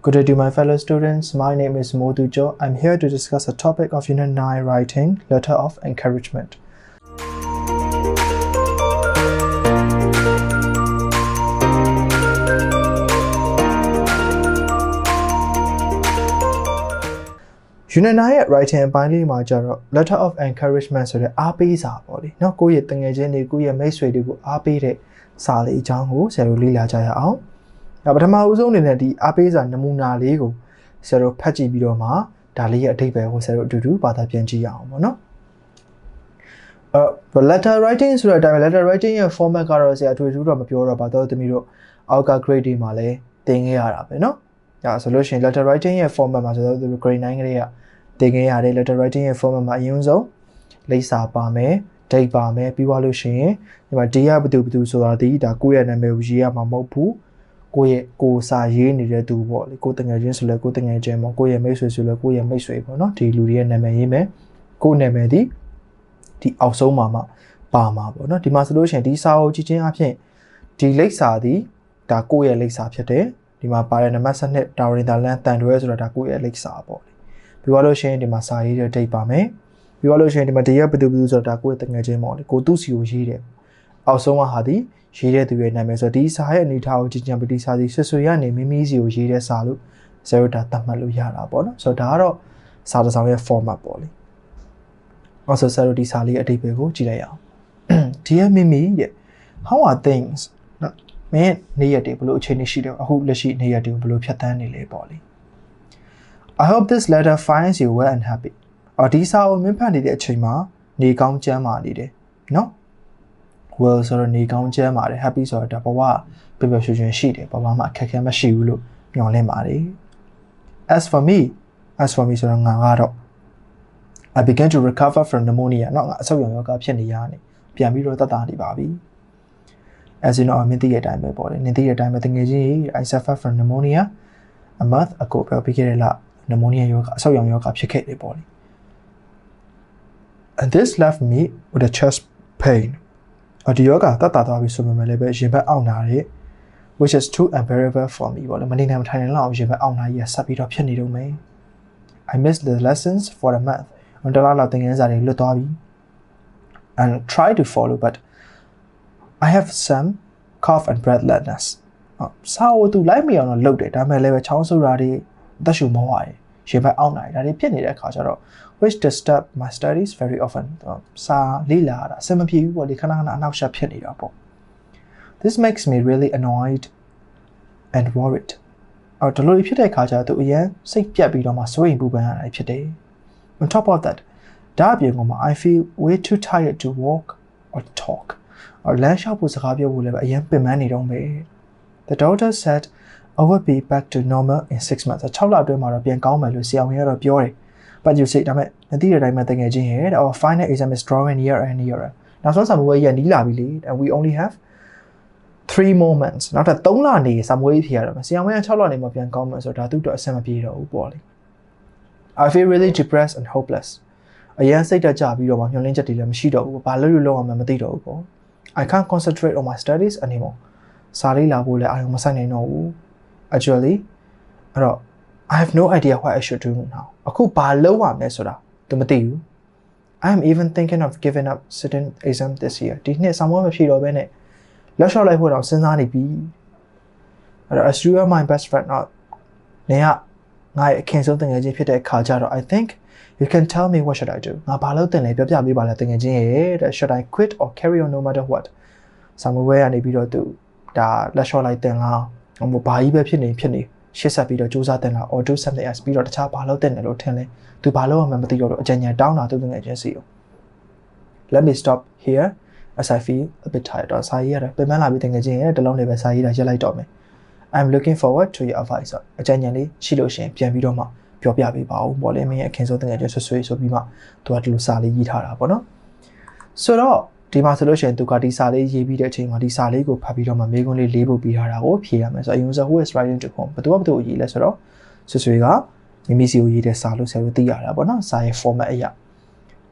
Good day my fellow students. My name is Modu Jo. I'm here to discuss the topic of Unit 9 writing, letter of encouragement. Unit 9ရဲ့ writing အပိုင်းလေးမှာကျတော့ letter of encouragement ဆိုတဲ့အားပေးစာပေါ့လေ။နော်ကိုယ့်ရဲ့တငယ်ချင်းတွေကိုယ့်ရဲ့မိတ်ဆွေတွေကိုအားပေးတဲ့စာလေးအကြောင်းကိုဆရာတို့လေ့လာကြရအောင်။ ဒါပထမဦးဆုံးအနေနဲ့ဒီအားပေးစာနမူနာလေးကိုဆရာတို့ဖတ်ကြည့်ပြီးတော့မှဒါလေးရဲ့အဓိပ္ပာယ်ကိုဆရာတို့အတူတူဘာသာပြန်ကြည့်ရအောင်ပေါ့နော်။အဲ letter writing ဆိုတဲ့အတိုင်း letter writing ရဲ့ format ကတော့ဆရာအထွေထူးတော့မပြောတော့ပါတော့သမီးတို့အောက်က grade တွေမှာလည်းသင်ခဲ့ရတာပဲเนาะ။ဒါဆိုလို့ရှိရင် letter writing ရဲ့ format မှာဆိုတော့သူတို့ grade 9ကလေးကသင်ခဲ့ရတဲ့ letter writing ရဲ့ format မှာအရင်ဆုံးလိပ်စာပါမယ် date ပါမယ်ပြီးသွားလို့ရှိရင်ဒီမှာ date ကဘယ်သူဘယ်သူဆိုတာဒီဒါကိုယ့်ရဲ့နာမည်ကိုရေးရမှာမဟုတ်ဘူး ကိုယ့်ရဲ့ကိုယ်စာရေးနေတဲ့သူပေါ့လေကိုယ်တငယ်ချင်းဆိုလဲကိုယ်တငယ်ချင်းပေါ့ကိုယ့်ရဲ့မိတ်ဆွေဆိုလဲကိုယ့်ရဲ့မိတ်ဆွေပေါ့နော်ဒီလူတွေရဲ့နာမည်ရေးမယ်ကိုယ့်နာမည်ဒီဒီအောက်ဆုံးမှာမှပါမှာပေါ့နော်ဒီမှာဆိုလို့ရှိရင်ဒီစာအုပ်ကြည့်ချင်းအဖြစ်ဒီလိပ်စာဒီဒါကိုယ့်ရဲ့လိပ်စာဖြစ်တယ်ဒီမှာပါတဲ့နံပါတ်7တာဝရင်တာလန်တန်တွဲဆိုတာဒါကိုယ့်ရဲ့လိပ်စာပေါ့လေပြီးသွားလို့ရှိရင်ဒီမှာစာရေးတဲ့ date ပါမယ်ပြီးတော့လို့ရှိရင်ဒီမှာတရက်ဘယ်သူဘယ်သူဆိုတာဒါကိုယ့်ရဲ့တငယ်ချင်းပေါ့လေကိုသူ့စီကိုရေးတယ်အောက်ဆုံးကဟာဒီရေးတဲ့သူရဲ့နာမည်ဆိုတော့ဒီစာရဲ့အနေထားကိုကြည့်ကြံပတိစာစီဆွဆွရနေမိမိစီကိုရေးတဲ့စာလို့ဇယ်ရိုတာသတ်မှတ်လို့ရတာပေါ့နော်ဆိုတော့ဒါကတော့စာတစ်စောင်ရဲ့ format ပေါ့လေအော်ဆိုဆယ်ရိုဒီစာလေးအတိတ်ပဲကိုကြည့်လိုက်ရအောင် Dear Mimi တဲ့ How are things နော်မင်းနေ့ရက်တွေဘလို့အခြေအနေရှိတယ်အခုလက်ရှိနေ့ရက်တွေကိုဘလို့ဖြတ်သန်းနေလဲပေါ့လေ I hope this letter finds you well and happy အော်ဒီစာကိုမင်းဖတ်နေတဲ့အချိန်မှာနေကောင်းကျမ်းမာနေတယ်နော် well ဆိုတော့နေကောင်းကျမ်းမာတယ် happy ဆိုတော့ဒါဘဝပြပြရွှင်ရွှင်ရှိတယ်ဘဝမှာအခက်အခဲမရှိဘူးလို့မျှော်လင့်ပါတယ် as for me as for me ဆိုတော့ငါကတော့ I began to recover from pneumonia เนาะငါအဆုတ်ရောင်ယောဂဖြစ်နေရနေပြန်ပြီးတော့သက်သာနေပါပြီ as you know မင်းသိတဲ့အတိုင်းပဲပေါ့လေနင်သိတဲ့အတိုင်းပဲတကယ်ကြီး I suffer from pneumonia a month ago ပြောပြီးခဲ့တဲ့လ pneumonia ယောဂအဆုတ်ရောင်ယောဂဖြစ်ခဲ့တယ်ပေါ့လေ and this left me with a chest pain အ ဒီယောဂတတ်တာသွားပြီဆိုပေမဲ့လည်းပဲရင်ဘတ်အောင့်နာတဲ့ which is too unbearable for me ပေါ့လေမနေနိုင်မထိုင်နိုင်လောက်ရင်ဘတ်အောင့်နာကြီးဆက်ပြီးတော့ဖြစ်နေတော့မယ် I missed the lessons for a month အတလားလောက်သင်ခန်းစာတွေလွတ်သွားပြီ and try to follow but I have some cough and breathlessness စာဝတူလိုက်မရအောင်တော့လုပ်တယ်ဒါပေမဲ့လည်းပဲချောင်းဆိုးတာတွေသက်ရှူမောရတယ် ရင်ဘတ်အောင့်နာတယ်ဒါတွေဖြစ်နေတဲ့အခါကျတော့ which disturb my studies very often စာလေ့လာတာအဆင်မပြေဘူးပေါ့ဒီခဏခဏအနောက်ရှက်ဖြစ်နေတာပေါ့ this makes me really annoyed and worried အော်ဒီလိုဖြစ်တဲ့အခါကျတော့သူအရင်စိတ်ပြတ်ပြီးတော့မှစိုးရိမ်ပူပန်ရတာဖြစ်တယ် on top of that ဒါအပြင်ကမှ I feel way too tired to walk or talk အော်လမ်းလျှောက်ဖို့စကားပြောဖို့လည်းပဲအရင်ပင်ပန်းနေတော့မယ် the doctor said I will be back to normal in 6 months 6လအတွင်းမှာတော့ပြန်ကောင်းမယ်လို့ဆရာဝန်ကတော့ပြောတယ် but you say ဒါပေမဲ့မသိတဲ့အတိုင်းမှာတကယ်ချင်းရဲ့ our final exam is drawing nearer and nearer နောက်ဆုံးစာမေးပွဲရနီးလာပြီလေ and we only have 3 moments နောက်ထပ်3လနေစာမေးပွဲဖြေရတော့မယ်ဆရာဝန်က6လနေမှပြန်ကောင်းမယ်ဆိုတော့ဒါသူ့အတွက်အဆင်မပြေတော့ဘူးပေါ့လေ I feel really depressed and hopeless အရင်စိတ်တက်ကြပြီးတော့မှမျှော်လင့်ချက်တွေလည်းမရှိတော့ဘူးဘာလို့လို့လောက်အောင်မသိတော့ဘူးပေါ့ I can't concentrate on my studies anymore စာလေးလာဖို့လည်းအာရုံမစိုက်နိုင်တော့ဘူး actually အဲ့တော့ I have no idea what I should do now အခုဘာလုပ်ရမလဲဆိုတာသူမသိဘူး I am even thinking of giving up sitting exam this year ဒီနှစ်ဆောင်းမမဖြေတော့ဘဲနဲ့လက်လျှော့လိုက်ဖို့တော့စဉ်းစားနေပြီအဲ့တော့ as you are my best friend တော့နေကငါ့ရဲ့အခင်ဆုံးတငယ်ချင်းဖြစ်တဲ့အခါကျတော့ I think you can tell me what should I do ငါဘာလုပ်တင်လဲပြောပြပေးပါလားတငယ်ချင်းရဲ့တဲ့ should I quit or carry on no matter what ဆောင်းမဝဲကနေပြီးတော့သူဒါလက်လျှော့လိုက်တင်လား ဟိုဘာကြီးပဲဖြစ်နေဖြစ်နေရှေ့ဆက်ပြီးတော့စူးစမ်းတင်လာ or do something else ပြီးတော့တခြားဘာလုပ်တင်တယ်လို့ထင်လဲသူဘာလုပ်ရမှန်းမသိတော့လို့အကြံဉာဏ်တောင်းတာသူတငယ်ချင်းစီကို let me stop here as I feel a bit tired တော့စာရေးရတယ်ပြန်မလာပြီးတကယ်ချင်းရဲ့တလုံးလေးပဲစာရေးတာရက်လိုက်တော့မယ် I'm looking forward to your advice အကြံဉာဏ်လေးရှိလို့ရှင်ပြန်ပြီးတော့မှပြောပြပေးပါဦးပေါ့လေမင်းရဲ့အခင်းဆုံးတကယ်ချင်းဆွဆွေးဆိုပြီးမှသူကဒီလိုစာလေးရေးထားတာပေါ့နော်ဆိုတော့ ဒီမှာဆိုလို့ရှိရင်သူကဒီစာလေးရေးပြီးတဲ့အချိန်မှာဒီစာလေးကိုဖတ်ပြီးတော့မှမေးခွန်းလေးလေးပုတ်ပြီးထားတာကိုဖြေရမယ်ဆိုတော့အရင်ဆုံး who is writing to whom ဘယ်သူကဘယ်သူကိုရေးလဲဆိုတော့ဆွဆွေကမိမိစီကိုရေးတဲ့စာလို့ဆရာတို့သိရတာပေါ့နော်စာရဲ့ format အရာ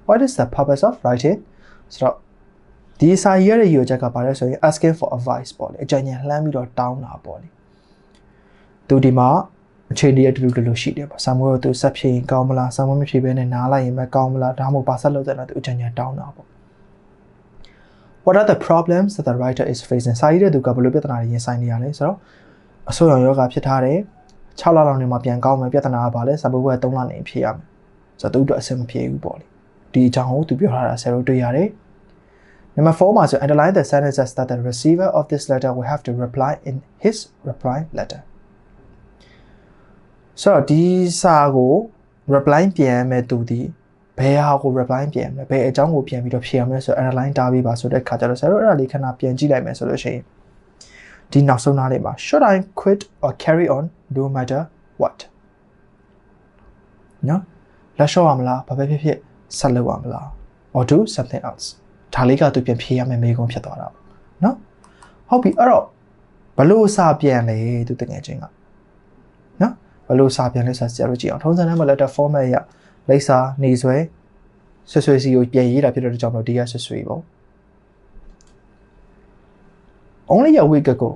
what is the purpose of writing ဆိုတော့ဒီစာရေးရတဲ့ရည်ရွယ်ချက်ကဘာလဲဆိုရင် asking for advice ပေါ့လေအကြံဉာဏ်လှမ်းပြီးတော့တောင်းတာပေါ့လေသူဒီမှာအခြေအနေတူတူလိုရှိတယ်ပေါ့ဆာမွေးကိုသူဆက်ဖြည့်ရင်ကောင်းမလားဆာမွေးမဖြည့်ဘဲနဲ့နားလိုက်ရင်ပဲကောင်းမလားဒါမှမဟုတ်ပါဆက်လုပ်တဲ့တော့သူအချမ်းချမ်းတောင်းတာပေါ့ What are the problems that the writer is facing စာရေးတဲ့သူကဘယ်လိုပြဿနာတွေရင်ဆိုင်နေရလဲဆိုတော့အဆိုးရောင်ယောဂဖြစ်ထားတယ်6လလောက်နေမှပြန်ကောင်းမယ်ပြဿနာကဘာလဲစာပုတ်က3လနေဖြည့်ရမယ်ဆိုတော့သူတို့အဆင်မပြေဘူးပေါ့လေဒီအကြောင်းကိုသူပြောထားတာဆယ်တို့တွေ့ရတယ် Number 4မှာဆို underline the sentences that the receiver of this letter will have to reply in his reply letter ဆိုတော့ဒီစာကို reply ပြန်မဲ့သူဒီ ဘယ်ဟာကို reply ပြန်မလဲဘယ်အကြောင်းကိုပြန်ပြီးတော့ဖြေရမလဲဆိုတော့ underline တားပြီးပါဆိုတဲ့ခါကျတော့ဆရာတို့အဲ့ဒါလေးခဏပြန်ကြည့်လိုက်မယ်ဆိုလို့ရှိရင်ဒီနောက်ဆုံးနားလေးမှာ should I quit or carry on no matter what နော်လက်လျှော့ရမလားဘာပဲဖြစ်ဖြစ်ဆက်လုပ်ရမလား or do something else ဒါလေးကသူပြန်ဖြေရမယ့်မေးခွန်းဖြစ်သွားတာနော်ဟုတ်ပြီအဲ့တော့ဘလို့စာပြန်လဲသူတကယ်ချင်းကနော်ဘလို့စာပြန်လဲဆိုဆရာတို့ကြည့်အောင်ထုံးစံတိုင်းမှာ letter format ရ လိပ်စာနေဆွဲဆွဆွစီကိုပြန်ရေးတာဖြစ်တဲ့ကြောင့်မလို့ဒီကဆွဆွပေါ့ only a week ago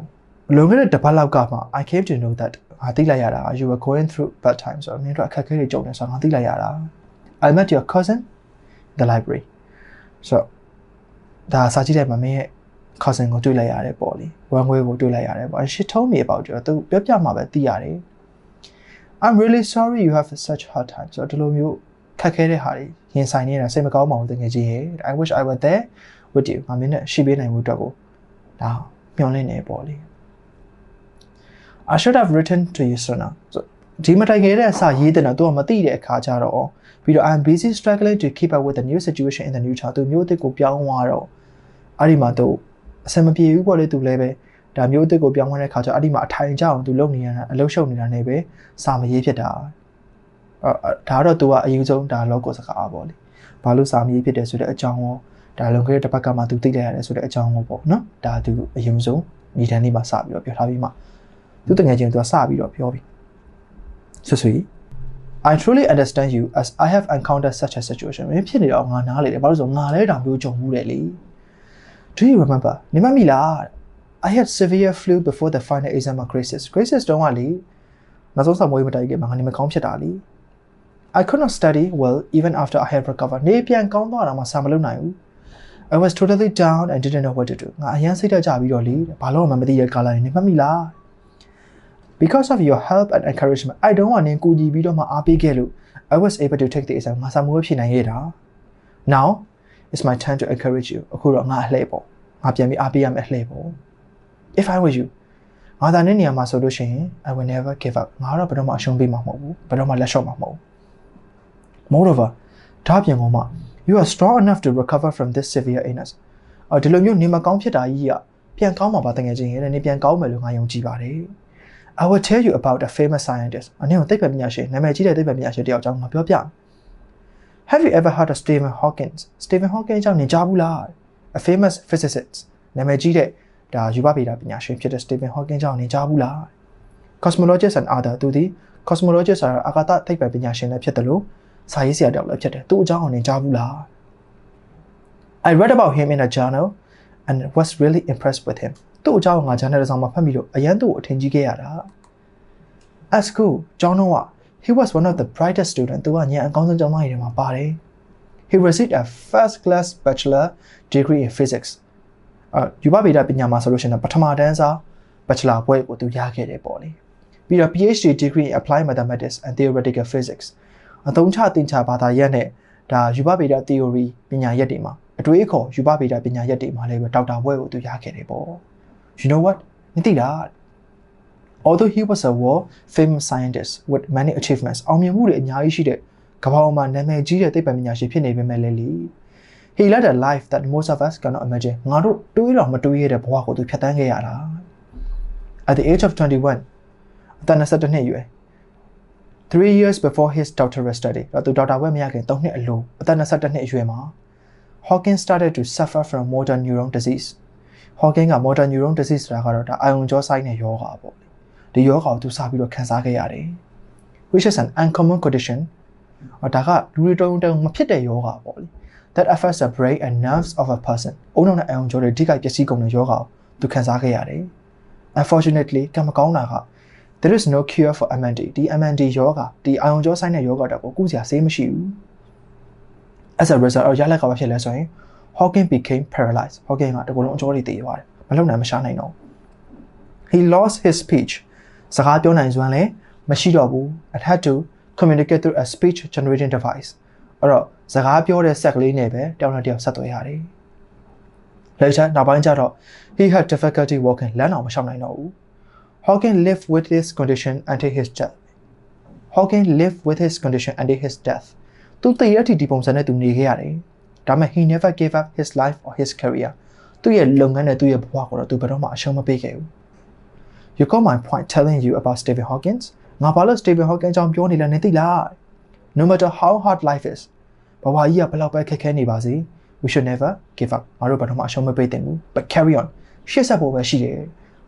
လွန်ခဲ့တဲ့တစ်ပတ်လောက်ကမှ I came to know that ငါသိလိုက်ရတာ you were going through bad times ဆိုတော့မင်းတို့အခက်အခဲတွေကြုံနေဆိုတော့ငါသိလိုက်ရတာ I met your cousin in the library ဆိုတော့ဒါစာကြည့်တဲ့မှာမင်းရဲ့ cousin ကိုတွေ့လိုက်ရတယ်ပေါ့လေဝမ်ဝဲကိုတွေ့လိုက်ရတယ်ပေါ့ she told me about you သူပြောပြမှာပဲသိရတယ် I'm really sorry you have such hard time ဆိုတော့ဒီလိုမျိုးခက်ခဲတဲ့ဟာတွေရင်ဆိုင်နေတာစိတ်မကောင်းပါဘူးတကယ်ကြီးရေ I wish I were there with you ငါမင်းနဲ့ရှိပေးနိုင်မှုအတွက်ကိုဒါမျှော်လင့်နေပေါ့လေ I should have written to you sooner ဆိုဒီမတိုင်ခဲ့တဲ့အစာရေးတဲ့တော့သူကမသိတဲ့အခါကျတော့ပြီးတော့ I'm busy struggling to keep up with the new situation in the new town သူမျိုးတစ်ကိုပြောင်းသွားတော့အဲ့ဒီမှာသူအဆင်မပြေဘူးပေါ့လေသူလည်းပဲ ဒါမျိုးတစ်ကိုပြောင်းသွားတဲ့အခါကျအဲ့ဒီမှာအထိုင်ကြအောင်သူလုပ်နေရတာအလုပ်ရှုပ်နေတာနေပဲစာမရေးဖြစ်တာဒါတော့သူကအရင်ဆုံးဒါ logo စကားပေါ့လေဘာလို့စာမရေးဖြစ်တယ်ဆိုတဲ့အကြောင်းရောဒါလုံခဲ့တဲ့တစ်ပတ်ကမှသူသိလိုက်ရတယ်ဆိုတဲ့အကြောင်းကိုပေါ့နော်ဒါသူအရင်ဆုံးညီတန်းလေးမှာစပြီးတော့ပြောထားပြီးမှသူတငယ်ချင်းသူကစပြီးတော့ပြောပြီးဆွဆွေ I truly understand you as I have encountered such a situation မင်းဖြစ်နေတော့ငါနားလေတယ်ဘာလို့ဆိုငါလည်းဒါမျိုးကြုံမှုတယ်လေ Do you remember နေမမိလား I had severe flu before the final exam of crisis crisis တုန်းကလေနောက်ဆုံးစာမွေးမတိုင်ခင်မှာငါနေမကောင်းဖြစ်တာလေ I could not study well even after I had recovered နေပြန်ကောင်းသွားတာမှစာမလုပ်နိုင်ဘူး I was totally down and didn't know what to do ငါအရန်စိတ်ဓာတ်ကြပြီးတော့လေဘာလို့မှမသိတဲ့ကာလာနေနေမှတ်မိလား Because of your help and encouragement I don't want နင်ကူညီပြီးတော့မှအားပေးခဲ့လို့ I was able to take the exam ငါစာမွေးဖြေနိုင်ခဲ့တာ Now it's my time to encourage you အခုတော့ငါအလှည့်ပေါ့ငါပြန်ပြီးအားပေးရမယ်အလှည့်ပေါ့ If I were you ငါသာနဲ့နေရာမှာဆိုလို့ရှိရင် I will never give up ငါတော့ဘယ်တော့မှအရှုံးပေးမှာမဟုတ်ဘူးဘယ်တော့မှလက်လျှော့မှာမဟုတ်ဘူး Moreover ဒါပြင်ပေါ်မှာ you are strong enough to recover from this severe illness အော်ဒီလိုမျိုးနေမကောင်းဖြစ်တာကြီးကပြန်ကောင်းမှာပါတကယ်ချင်းရဲ့နေပြန်ကောင်းမယ်လို့ငါယုံကြည်ပါတယ် I will tell you about a famous scientist အနေနဲ့သိပ္ပံပညာရှင်နာမည်ကြီးတဲ့သိပ္ပံပညာရှင်တယောက်အကြောင်းငါပြောပြ Have you ever heard of Stephen Hawking Stephen Hawking အကြောင်းနေကြားဘူးလား A famous physicist နာမည်ကြီးတဲ့ ဒါယူပဗေဒပညာရှင်ဖြစ်တဲ့ Stephen Hawking အကြောင်းနေကြားဘူးလား Cosmologist and other သူဒီ cosmologist ဆိုတာအာကာသသိပ္ပံပညာရှင်လည်းဖြစ်တယ်လို့စာရေးဆရာတယောက်လည်းဖြစ်တယ်သူ့အကြောင်းအောင်နေကြားဘူးလား I read about him in a journal and was really impressed with him သူ့အကြောင်းငါ journal ဆောင်မှာဖတ်ပြီးတော့အရန်သူ့ကိုအထင်ကြီးခဲ့ရတာ At school ကျောင်းတော့ he was one of the brightest student သူကညအကောင်းဆုံးကျောင်းသားတွေမှာပါတယ် He received a first class bachelor degree in physics အာ ယူပဗေဒပညာမှာဆိုလို့ရှိရင်ပထမတန်းစာ bachelor ဘွဲ့ကိုသူရခဲ့တယ်ပေါ့လေပြီးတော့ PhD degree in applied mathematics and theoretical physics အသုံးချသင်ချဘာသာရပ်နဲ့ဒါယူပဗေဒ theory ပညာရပ်တွေမှာအတွေးအခေါ်ယူပဗေဒပညာရပ်တွေမှာလည်းဒေါက်တာဘွဲ့ကိုသူရခဲ့တယ်ပေါ့ You know what မသိလား Although he was a world famous scientist with many achievements အောင်မြင်မှုတွေအများကြီးရှိတဲ့ကမ္ဘာပေါ်မှာနာမည်ကြီးတဲ့သိပ္ပံပညာရှင်ဖြစ်နေပေမဲ့လည်းလေ He led a life that most of us cannot imagine ငါတို့တွေးတော့မတွေးရတဲ့ဘဝကိုသူဖြတ်သန်းခဲ့ရတာ At the age of 21အသက်22နှစ်အရွယ်3 years before his doctoral study တော့သူဒေါက်တာဘွဲ့မရခင်3နှစ်အလိုအသက်22နှစ်အရွယ်မှာ Hawking started to suffer from motor neuron disease Hawking က motor neuron disease ဆိုတာကတော့ဒါအာယုံကြောဆိုင်တဲ့ယောဂါပေါ့ဒီယောဂါကိုသူစပြီးတော့ခံစားခဲ့ရတယ် which is an uncommon condition ဒါကလူတွေတုံတုံမဖြစ်တဲ့ယောဂါပေါ့လေ that affects the brain and nerves of a person အုံနောက်နဲ့အာယုံကြောတွေထိခိုက်ပျက်စီးကုန်တဲ့ယောဂါကိုသူခံစားခဲ့ရတယ် unfortunately ကံမကောင်းတာက there is no cure for MND ဒီ MND ယောဂဒီအာယုံကြောဆိုင်တဲ့ယောဂတော့ကိုကုစရာဆေးမရှိဘူး as a result ရလက်ကဘာဖြစ်လဲဆိုရင် Hawking became paralyzed Hawking ကတကူလုံးအကြောတွေတည်သွားတယ်မလုံနိုင်မရှာနိုင်တော့ he lost his speech စကားပြောနိုင်စွမ်းလည်းမရှိတော့ဘူး it had to communicate through a speech generating device အဲ့တော့စကားပြောတဲ့ဆက်ကလေးနဲ့ပဲတယောက်နဲ့တယောက်ဆက်သွယ်ရတယ် later နောက်ပိုင်းကျတော့ he had difficulty walking လမ်းအောင်မရှောင်နိုင်တော့ဘူး Hawking lived with this condition until his death Hawking lived with his condition until his death သူတည်ရတဲ့ဒီပုံစံနဲ့သူနေခဲ့ရတယ်ဒါပေမဲ့ he never gave up his life or his career သူ့ရဲ့လုပ်ငန်းနဲ့သူ့ရဲ့ဘဝကိုတော့သူဘယ်တော့မှအရှုံးမပေးခဲ့ဘူး You got my point telling you about Stephen Hawkins ငါဘာလို့ Stephen Hawkins ကြောင့်ပြောနေလဲနေသိလား no matter how hard life is ဘဝကြီးကဘယ်လောက်ပဲခက်ခဲနေပါစေ we should never give up မတို့ဘာမှအရှုံးမပေးသင့်ဘူး but carry on ရှေ့ဆက်ဖို့ပဲရှိတယ်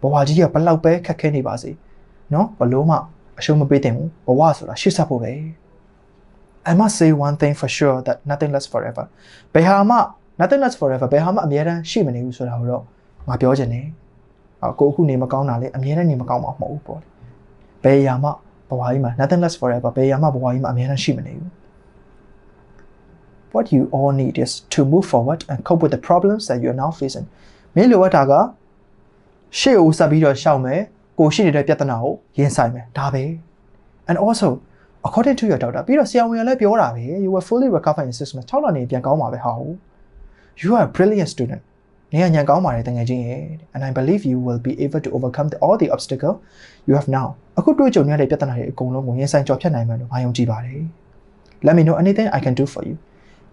ဘဝကြီးကဘယ်လောက်ပဲခက်ခဲနေပါစေနော်ဘလို့မှအရှုံးမပေးသင့်ဘူးဘဝဆိုတာရှေ့ဆက်ဖို့ပဲ I must say one thing for sure that nothing lasts forever ဘယ်ဟာမှ nothing lasts forever ဘယ်ဟာမှအမြဲတမ်းရှိမနေဘူးဆိုတာကိုတော့ငါပြောချင်တယ်။အော်ကိုအခုနေမကောင်းတာလေအမြဲတမ်းနေမကောင်းမှာမဟုတ်ဘူးပေါ့လေ။ဘယ်အရာမှ ဘဝကြီးမှာ nothing lasts forever ဘယ်ရာမှဘဝကြီးမှာအမြဲတမ်းရှိမနေဘူး what you all need is to move forward and cope with the problems that you are now facing မင်းလိုအပ်တာကရှေ့ကိုဆက်ပြီးတော့ရှောက်မယ်ကိုရှိနေတဲ့ပြဿနာကိုရင်ဆိုင်မယ်ဒါပဲ and also according to your doctor ပြီးတော့ဆရာဝန်ကလည်းပြောတာပဲ you will fully recover in 6 months 6လနေပြန်ကောင်းပါပဲဟာဟုတ် you are a brilliant student နေရညံကောင်းပါတယ်တကယ်ချင်းရဲ့ and i believe you will be able to overcome the, all the obstacle you have now အခုတွေ့ကြုံရတဲ့ပြဿနာတွေအကုန်လုံးကိုရင်ဆိုင်ကျော်ဖြတ်နိုင်မယ်လို့ငါယုံကြည်ပါတယ် let me know anything i can do for you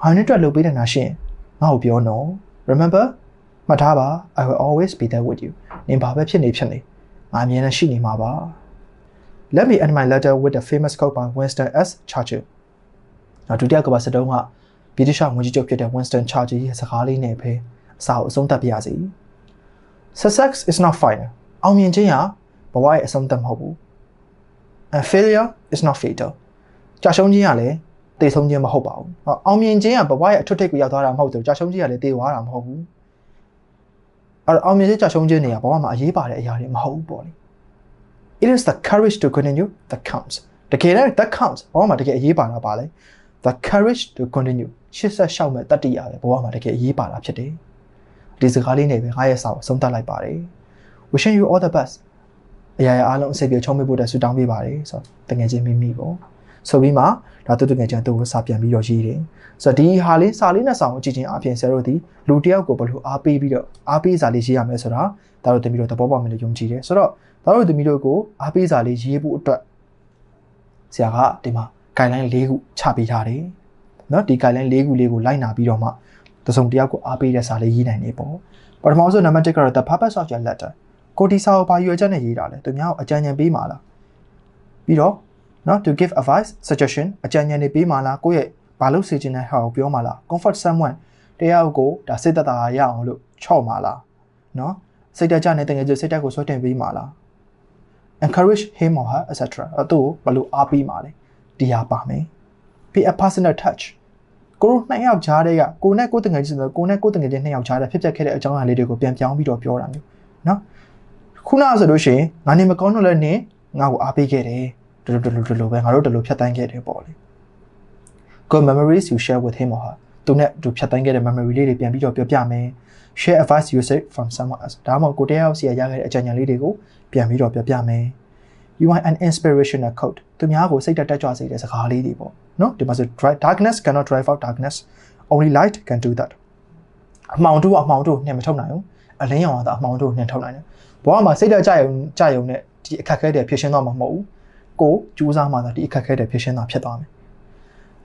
ဟာနဲ့တွေ့လို့ပေးတဲ့နာရှင်ငါ့ကိုပြောနော် remember မှတ်ထားပါ i will always be there with you နင်ဘာပဲဖြစ်နေဖြစ်နေငါအမြဲတမ်းရှိနေမှာပါ Let me end my letter with the famous quote by Winston S. Churchill. နောက်ဒုတိယကမ္ဘာစစ်တုန်းကဗြိတိရှဝန်ကြီးချုပ်ဖြစ်တဲ့ Winston Churchill ရဲ့စကားလေးနဲ့ပဲ အစာကိုအဆုံးသတ်ပြရစီ။ Success is not final. အောင်မြင်ခြင်းဟာဘဝရဲ့အဆုံးသတ်မဟုတ်ဘူး။ And failure is not fatal. ကြာရှုံးခြင်းကလည်းတည်ဆုံးခြင်းမဟုတ်ပါဘူး။အောင်မြင်ခြင်းကဘဝရဲ့အထွတ်ထိပ်ကိုရောက်သွားတာမဟုတ်ဘူး။ကြာရှုံးခြင်းကလည်းတည်သွားတာမဟုတ်ဘူး။အဲ့တော့အောင်မြင်ခြင်းကြာရှုံးခြင်းတွေကဘဝမှာအရေးပါတဲ့အရာတွေမဟုတ်ဘူးပေါ့လေ။ it is the courage to continue that counts တကယ်တော့ that counts ဘဝမှာတကယ်အရေးပါတာပါလေ the courage to continue ရှစ်ဆက်ရှောက်မဲ့တတ္တိရပဲဘဝမှာတကယ်အရေးပါတာဖြစ်တယ် ဒီစကားလေးနဲ့ပဲငါရဲ့စာကိုဆုံးသတ်လိုက်ပါတယ် wishing you all the best အရာရာအားလုံးအစိပ်ပြေချုံးမိဖို့တက်ဆုတောင်းပေးပါတယ်ဆိုတော့တကယ်ချင်းမိမိပေါ့ဆိုပြီးမှဒါတူတူငယ်ချင်းသူ့ကိုစာပြန်ပြီးတော့ရေးတယ်ဆိုတော့ဒီဟာလေးစာလေးနဲ့စာကိုကြည့်ချင်းအပြင်ဆရာတို့ဒီလူတယောက်ကိုဘယ်လိုအားပေးပြီးတော့အားပေးစာလေးရေးရမယ်ဆိုတာဒါတို့တမီးတို့သဘောပေါက်မယ်လို့ယုံကြည်တယ်ဆိုတော့ဒါတို့သမီးတို့ကိုအားပေးစာလေးရေးဖို့အတွက်ဆရာကဒီမှာ guideline ၄ခုချပေးထားတယ်เนาะဒီ guideline ၄ခုလေးကိုလိုက်နာပြီးတော့မှ တစုံတယောက်ကိုအားပေးတဲ့စာလေးရေးနိုင်နေပေါ့ပထမဆုံးနံပါတ်1ကတော့ The Purpose of Your Letter ကိုဒီစာကိုဘာရွယ်ချက်နဲ့ရေးတာလဲသူများကိုအကြံဉာဏ်ပေးမှာလားပြီးတော့နော် to give advice suggestion အကြံဉာဏ်တွေပေးမှာလားကိုယ့်ရဲ့ဘာလို့စေချင်တဲ့ဟာကိုပြောမှာလား comfort someone တယောက်ကိုဒါစိတ်သက်သာရအောင်လို့ချော့မှာလားနော်စိတ်တကြနဲ့တကယ်ကြစိတ်တက်ကိုဆွဲတင်ပေးမှာလား encourage him or her etc အတူဘလို့အားပေးမှာလဲဒီဟာပါမယ် be a personal touch ကိုတို့နှစ်ယောက်ကြားတဲ့ကကိုနဲ့ကိုတငယ်ချင်းဆိုကိုနဲ့ကိုတငယ်ချင်းနှစ်ယောက်ကြားတဲ့ဖြစ်ပျက်ခဲ့တဲ့အကြောင်းအရာလေးတွေကိုပြန်ပြောင်းပြီးတော့ပြောတာမျိုးနော်ခုနဆိုလို့ရှိရင်ငါနေမကောင်းတော့လည်းနင်ငါ့ကိုအားပေးခဲ့တယ်တလူတလူတလူပဲငါတို့တလူဖြတ်တန်းခဲ့တယ်ပေါ့လေ good memories you share with him or her သူနဲ့သူဖြတ်တန်းခဲ့တဲ့ memory လေးတွေပြန်ပြီးတော့ပြောပြမယ် share advice you save from someone else ဒါမှမဟုတ်ကိုတယောက်စီရရခဲ့တဲ့အကြံဉာဏ်လေးတွေကိုပြန်ပြီးတော့ပြောပြမယ် you want an inspirational quote သူများကိုစိတ်တက်တက်ကြွစေတဲ့စကားလေးတွေပေါ့နော်ဒီမှာဆို darkness cannot drive out darkness only light can do that အမှောင်တို့အမှောင်တို့နှင်မထုတ်နိုင်ဘူးအလင်းရောင်သာအမှောင်တို့နှင်ထုတ်နိုင်တယ်ဘောကမှာစိတ်တက်ကြရုံကြရုံနဲ့ဒီအခက်ခဲတွေဖြစ်ရှင်းသွားမှာမဟုတ်ဘူးကိုကြိုးစားမှသာဒီအခက်ခဲတွေဖြစ်ရှင်းသွားဖြစ်သွားမယ်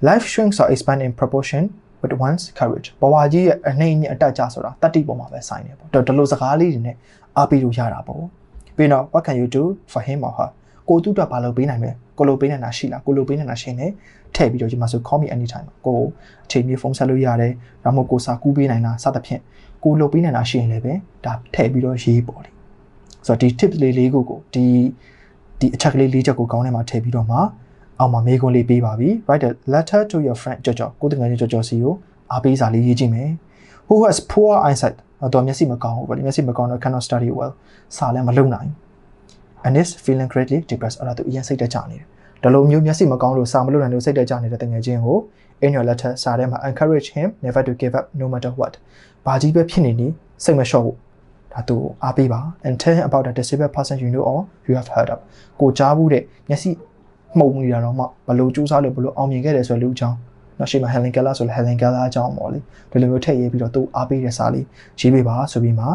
life shrinks or expand in proportion with one's courage ဘဝကြီးရဲ့အနေနဲ့အတက်ကြဆိုတာတတိပေါ်မှာပဲဆိုင်နေပေါ့ဒီလိုစကားလေးတွေနဲ့အားပေးလို့ရတာပေါ့ပြီးတော့ what can you do for him or her ကိုသူ့အတွက်ဘာလုပ်ပေးနိုင်မလဲကိုလိုပေးနိုင်တာရှိလားကိုလိုပေးနိုင်တာရှိနေထည့်ပြီးတော့ဒီမှာဆို call me anytime ကိုအချိန်မြေဖုန်းဆက်လို့ရတယ်ဒါမှမဟုတ်ကိုစာကူးပေးနိုင်တာစသဖြင့်ကိုလိုပေးနိုင်တာရှိရင်လည်းပဲဒါထည့်ပြီးတော့ရေးပေါ့လေဆိုတော့ဒီ tips လေးလေးကိုကိုဒီဒီအချက်ကလေးလေးချက်ကိုကောင်းထဲမှာထည့်ပြီးတော့မှအောက်မှာမေးခွန်းလေးပေးပါပြီ write a letter to your friend ကြော်ကြော်ကိုတငယ်ချင်းကြော်ကြော်စီကိုအားပေးစာလေးရေးကြည့်မယ် who has poor eyesight တော့မျက်စိမကောင်းဘူးဗောလေမျက်စိမကောင်းတော့ cannot study well စာလည်းမလုံနိုင် and is feeling greatly depressed အဲ့ဒါသူအရင်စိတ်တက်ကြနေတယ်ဒါလိုမျိုးမျက်စိမကောင်းလို့စာမလို့နိုင်လို့စိတ်တက်ကြနေတဲ့တငယ်ချင်းကို in your letter စာထဲမှာ encourage him never to give up no matter what ဘာကြီးပဲဖြစ်နေနေစိတ်မလျှော့ဘူးဒါသူအားပေးပါ and tell him about the disabled person you know or you have heard of ကိုကြားဘူးတဲ့မျက်စိမှုံနေတာတော့မှဘလို့စူးစမ်းလို့ဘလို့အောင်မြင်ခဲ့တယ်ဆိုတဲ့လူအကြောင်းနောက်ရှိမှ Helen Keller ဆိုလဲ Helen Keller အကြောင်းပေါ့လေဒီလိုမျိုးထည့်ရေးပြီးတော့သူအားပေးတဲ့စာလေးရေးပေးပါဆိုပြီးမှ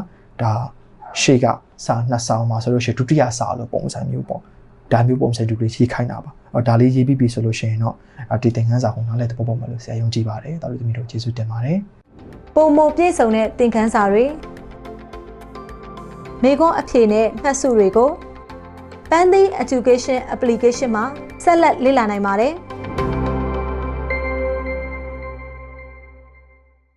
ဒါ ရှေ့ကစာနှစ်ဆောင်မှာဆိုလို့ရှိရင်ဒုတိယစာလို့ပုံစံမျိုးပေါ့ဒါမျိုးပုံစံတူလေးရေးခိုင်းတာပါအော်ဒါလေးရေးပြီးပြီဆိုလို့ရှိရင်တော့ဒီသင်ခန်းစာကိုနားလည်သဘောပေါက်မှလို့ဆရာယုံကြည်ပါတယ်တော်တော်သမီးတို့ကျေးဇူးတင်ပါတယ်ပုံမပြည့်စုံတဲ့သင်ခန်းစာတွေမိကွန်းအဖြေနဲ့မှတ်စုတွေကို Pandy Education Application မှာဆက်လက်လေ့လာနိုင်ပါတယ်။